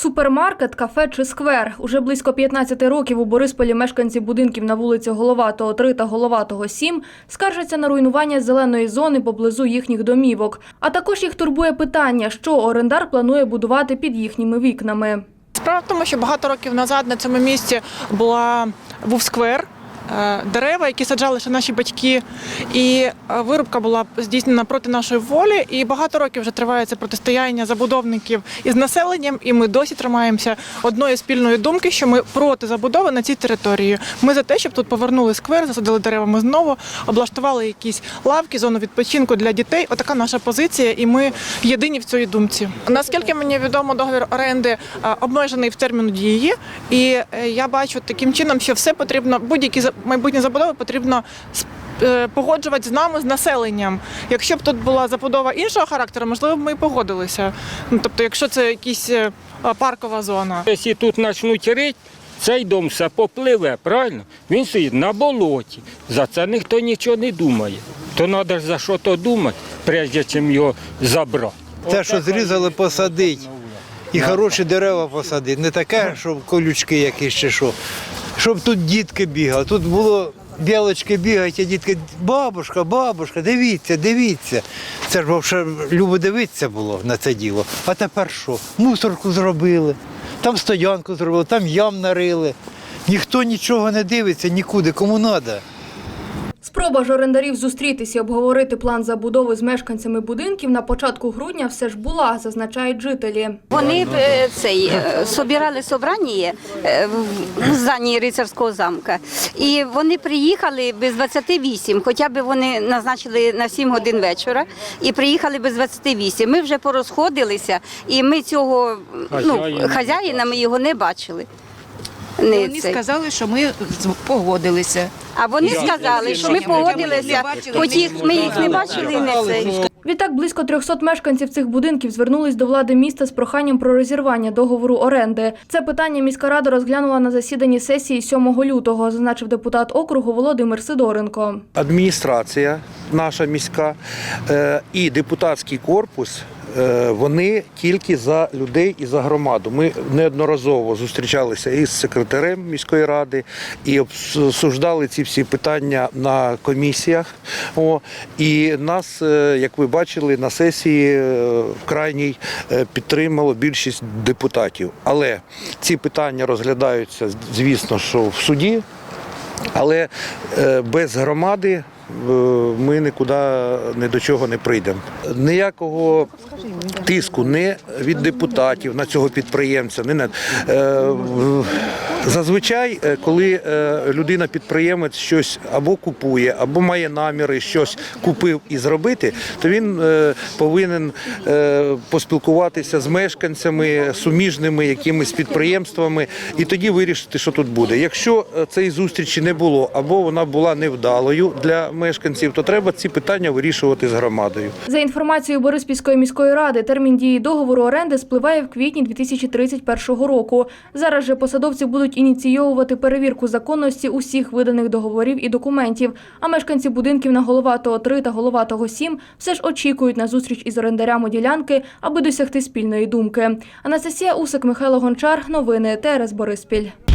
Супермаркет, кафе чи сквер. Уже близько 15 років у Борисполі мешканці будинків на вулиці Головатого 3 та Головатого 7 скаржаться на руйнування зеленої зони поблизу їхніх домівок. А також їх турбує питання, що орендар планує будувати під їхніми вікнами. Справа в тому, що багато років назад на цьому місці була був сквер. Е, Дерева, які саджали ще наші батьки, і е, вирубка була здійснена проти нашої волі. І багато років вже триває це протистояння забудовників із населенням. І ми досі тримаємося одної спільної думки, що ми проти забудови на цій території. Ми за те, щоб тут повернули сквер, засадили деревами знову, облаштували якісь лавки, зону відпочинку для дітей. Отака наша позиція, і ми єдині в цій думці. Наскільки мені відомо, договір оренди е, обмежений в терміну дії, і я бачу таким чином, що все потрібно, будь-які майбутні забудови потрібно е, погоджувати з нами, з населенням. Якщо б тут була забудова іншого характеру, можливо, б ми і погодилися. Ну тобто, якщо це якась е, паркова зона. Якщо тут почнуть рити, цей дом все попливе, правильно? Він стоїть на болоті. За це ніхто нічого не думає. То треба ж за що то думати, прежде чим його забрати. Те, що зрізали, посадить. І хороші дерева посадити. Не таке, щоб колючки якісь чи що. Щоб тут дітки бігали. Тут було білочки бігають, а дітки, бабушка, бабушка, дивіться, дивіться. Це ж взагалі любо дивитися було на це діло. А тепер що? Мусорку зробили, там стоянку зробили, там ям нарили. Ніхто нічого не дивиться нікуди, кому треба. Спроба ж орендарів зустрітися і обговорити план забудови з мешканцями будинків на початку грудня все ж була, зазначають жителі. Вони е, цей е, собирали собрання е, в здані рицарського замка, і вони приїхали без 28, хоча б вони назначили на 7 годин вечора, і приїхали без 28. Ми вже порозходилися, і ми цього ну, хазяїна ми його не бачили. Не Вони цей. сказали, що ми з- погодилися. А вони сказали, що ми погодилися, хоч їх ми їх не бачили, і не цей. Відтак близько 300 мешканців цих будинків звернулись до влади міста з проханням про розірвання договору оренди. Це питання міська рада розглянула на засіданні сесії 7 лютого, зазначив депутат округу Володимир Сидоренко. адміністрація наша міська е, і депутатський корпус. е, Вони тільки за людей і за громаду. Ми неодноразово зустрічалися із секретарем міської ради і обсуждали ці всі питання на комісіях. О, і нас, е, як ви бачили, на сесії е, крайній е, підтримало більшість депутатів. Але ці питання розглядаються, звісно, що в суді. Але е, без громади ми нікуди не до чого не прийдемо. Ніякого тиску не від депутатів на цього підприємця. Не, не. Зазвичай, е, коли е, людина-підприємець щось або купує, або має наміри щось купив і зробити, то він е, повинен поспілкуватися з мешканцями, суміжними якимись підприємствами, і тоді вирішити, що тут буде. Якщо цієї зустрічі не було, або вона була невдалою для мешканців, то треба ці питання вирішувати з громадою. За інформацією Бориспільської міської ради, термін дії договору оренди спливає в квітні 2031 року. Зараз же посадовці будуть ініційовувати перевірку законності усіх виданих договорів і документів. А мешканці будинків на Головатого 3 та Головатого 7 все ж очікують на зустріч із орендарями ділянки, аби досягти спільної думки. Анастасія Усик, Михайло Гончар. Новини ТРС Бориспіль.